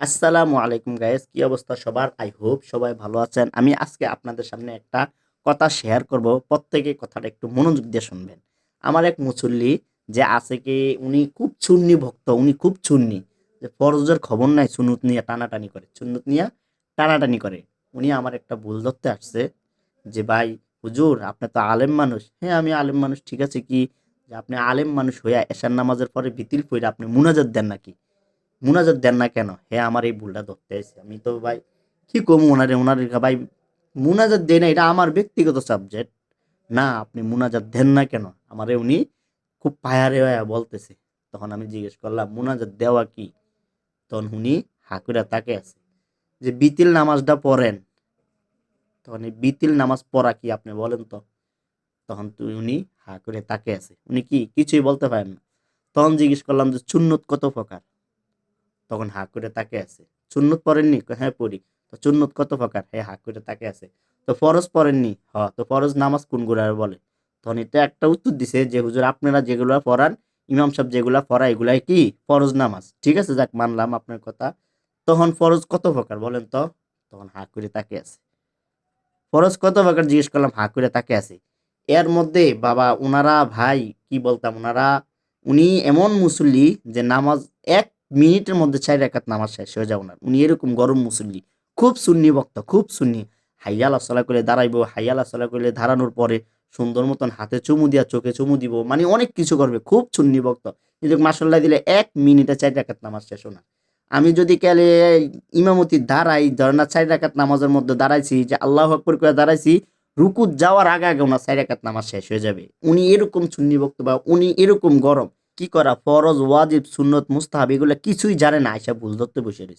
আসসালামু আলাইকুম গাইস কি অবস্থা সবার? আই হোপ সবাই ভালো আছেন। আমি আজকে আপনাদের সামনে একটা কথা শেয়ার করব। প্রত্যেকে কথাটা একটু মনোযোগ দিয়ে শুনবেন। আমার এক মুসল্লি যে আছে কি, উনি খুব চুন্নি ভক্ত, উনি খুব চুন্নি যে ফরজের খবর নাই সুনুত নিয়ে টানাটানি করে, সুন্নত নিয়ে টানাটানি করে। উনি আমার একটা ভুল ধরতে আসছে যে, ভাই, হুজুর, আপনি তো আলেম মানুষ। হ্যাঁ আমি আলেম মানুষ, ঠিক আছে কি? যে আপনি আলেম মানুষ হইয়া এশার নামাজের পরে বিতিল পইরা আপনি মুনাজাত দেন নাকি? মুনাজাত দেন না কেন? হ্যাঁ আমার এই ভুলটা ধরতে এসে আমি তো ভাই কি কম ওনারে? ওনার ভাই মুনাজাত দেয় না, এটা আমার ব্যক্তিগত সাবজেক্ট না, আপনি মুনাজাত দেন না কেন? আমারে উনি খুব পায়ারে হয়ে বলতেছে। তখন আমি জিজ্ঞেস করলাম, মুনাজাত দেওয়া কি? তখন উনি হাকুরা তাকে আছে, যে বিতিল নামাজটা পড়েন। তখন এই বিতিল নামাজ পড়া কি আপনি বলেন তো? তখন তুই উনি হা করে তাকে আছে। উনি কি কিছুই বলতে পারেন না। তখন জিজ্ঞেস করলাম যে চুন্নত কত প্রকার? তখন হা করে তাকে আছে। চুন্নত পড়েননি হ্যাঁ পড়ি। তো চুন্নত কত প্রকার? হ্যাঁ হা করে তাকে আছে। তো ফরজ পড়েননি হ, তো ফরজ নামাজ কোনগুলার বলে? তখন এটা একটা উত্তর দিছে যে, হুজুর, আপনারা যেগুলো পড়ান, ইমাম সাহেব যেগুলা পড়া এগুলাই কি? ফরজ নামাজ। ঠিক আছে, যাক, মানলাম আপনার কথা। তখন ফরজ কত প্রকার? বলেন তো। তখন হা করে তাকে আছে। ফরজ কত প্রকার? জিজ্ঞেস করলাম হা করে তাকে আছে। এর মধ্যে বাবা ওনারা ভাই, কি বলতাম ওনারা উনি এমন মুসল্লি যে নামাজ এক মিনিটের মধ্যে চার একাত নামাজ শেষ হয়ে যাও না। উনি এরকম গরম মুসল্লি, খুব সুন্নি বক্ত, খুব সুন্নি। হাইয়াল আসলা করে দাঁড়াইবো হাইয়াল আসলা করে দাঁড়ানোর পরে সুন্দর মতন হাতে চুমু দিয়া, চোখে চুমু দিব মানে অনেক কিছু করবে, খুব সুন্নি বক্ত। কিন্তু মাসাল্লাহ দিলে এক মিনিটে চার একাত নামাজ শেষ না। আমি যদি কালে ইমামতি দাঁড়াই ধর না চার রাকাত নামাজের মধ্যে দাঁড়াইছি, যে আল্লাহ আকবর করে দাঁড়াইছি রুকুত যাওয়ার আগে আগে ওনার চার নামাজ শেষ হয়ে যাবে। উনি এরকম সুন্নি বক্ত বা উনি এরকম গরম কি করা? ফরজ, ওয়াজিব, সুন্নত, মুস্তাহাব, এগুলো কিছুই জানে না আয়সা ভুল ধরতে বসে রয়েছে।